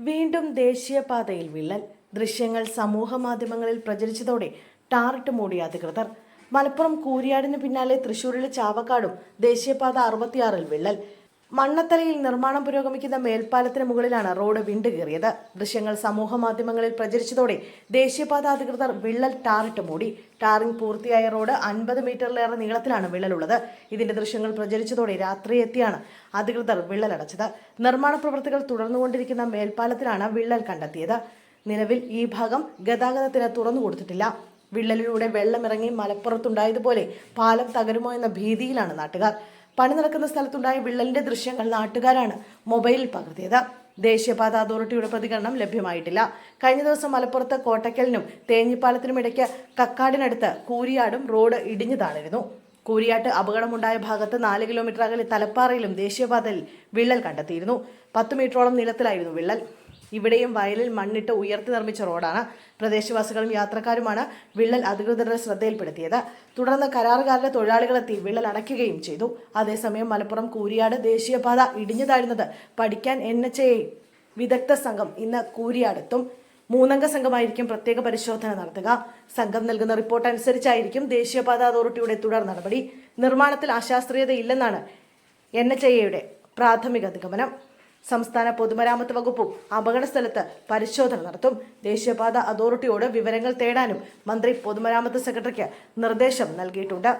വീണ്ടും ദേശീയപാതയിൽ വിള്ളൽ. ദൃശ്യങ്ങൾ സമൂഹ മാധ്യമങ്ങളിൽ പ്രചരിച്ചതോടെ ടാറിട്ട് മൂടി അധികൃതർ. മലപ്പുറം കൂരിയാടിന് പിന്നാലെ തൃശൂരിലെ ചാവക്കാടും ദേശീയപാത അറുപത്തിയാറിൽ വിള്ളൽ. മണ്ണത്തലയിൽ നിർമ്മാണം പുരോഗമിക്കുന്ന മേൽപ്പാലത്തിന് മുകളിലാണ് റോഡ് വിണ്ടുകീറിയത്. ദൃശ്യങ്ങൾ സമൂഹ മാധ്യമങ്ങളിൽ പ്രചരിച്ചതോടെ ദേശീയപാത അധികൃതർ വിള്ളൽ ടാറിട്ട് മൂടി. ടാറിംഗ് പൂർത്തിയായ റോഡ് അൻപത് മീറ്ററിലേറെ നീളത്തിലാണ് വിള്ളലുള്ളത്. ഇതിന്റെ ദൃശ്യങ്ങൾ പ്രചരിച്ചതോടെ രാത്രി എത്തിയാണ് അധികൃതർ വിള്ളലടച്ചത്. നിർമ്മാണ പ്രവൃത്തികൾ തുടർന്നുകൊണ്ടിരിക്കുന്ന മേൽപ്പാലത്തിലാണ് വിള്ളൽ കണ്ടെത്തിയത്. നിലവിൽ ഈ ഭാഗം ഗതാഗതത്തിന് തുറന്നു കൊടുത്തിട്ടില്ല. വിള്ളലിലൂടെ വെള്ളമിറങ്ങി മലപ്പുറത്തുണ്ടായതുപോലെ പാലം തകരുമോ എന്ന ഭീതിയിലാണ് നാട്ടുകാർ. പണി നടക്കുന്ന സ്ഥലത്തുണ്ടായ വിള്ളലിന്റെ ദൃശ്യങ്ങൾ നാട്ടുകാരാണ് മൊബൈലിൽ പകർത്തിയത്. ദേശീയപാത അതോറിറ്റിയുടെ പ്രതികരണം ലഭ്യമായിട്ടില്ല. കഴിഞ്ഞ ദിവസം മലപ്പുറത്ത് കോട്ടയ്ക്കലിനും തേഞ്ഞിപ്പാലത്തിനും ഇടയ്ക്ക് കക്കാടിനടുത്ത് കൂരിയാടും റോഡ് ഇടിഞ്ഞു താണിരുന്നു കൂരിയാട്ട് അപകടമുണ്ടായ ഭാഗത്ത് നാല് കിലോമീറ്റർ അകലെ തലപ്പാറയിലും ദേശീയപാതയിൽ വിള്ളൽ കണ്ടെത്തിയിരുന്നു. പത്ത് മീറ്ററോളം നീളത്തിലായിരുന്നു വിള്ളൽ. ഇവിടെയും വയലിൽ മണ്ണിട്ട് ഉയർത്തി നിർമ്മിച്ച റോഡാണ്. പ്രദേശവാസികളും യാത്രക്കാരുമാണ് വിള്ളൽ അധികൃതരുടെ ശ്രദ്ധയിൽപ്പെടുത്തിയത്. തുടർന്ന് കരാറുകാരുടെ തൊഴിലാളികളെത്തി വിള്ളൽ അടയ്ക്കുകയും ചെയ്തു. അതേസമയം മലപ്പുറം കൂരിയാട് ദേശീയപാത ഇടിഞ്ഞു താഴ്ന്നത് പഠിക്കാൻ എൻ എച്ച് എ വിദഗ്ധ സംഘം ഇന്ന് കൂരിയാടെത്തും. മൂന്നംഗ സംഘമായിരിക്കും പ്രത്യേക പരിശോധന നടത്തുക. സംഘം നൽകുന്ന റിപ്പോർട്ട് അനുസരിച്ചായിരിക്കും ദേശീയപാത അതോറിറ്റിയുടെ തുടർ നടപടി. നിർമ്മാണത്തിൽ അശാസ്ത്രീയതയില്ലെന്നാണ് എൻ എച്ച് ഐയുടെ പ്രാഥമിക നിഗമനം. സംസ്ഥാന പൊതുമരാമത്ത് വകുപ്പും അപകട സ്ഥലത്ത് പരിശോധന നടത്തും. ദേശീയപാത അതോറിറ്റിയോട് വിവരങ്ങൾ തേടാനും മന്ത്രി പൊതുമരാമത്ത് സെക്രട്ടറിക്ക് നിർദ്ദേശം നൽകിയിട്ടുണ്ട്.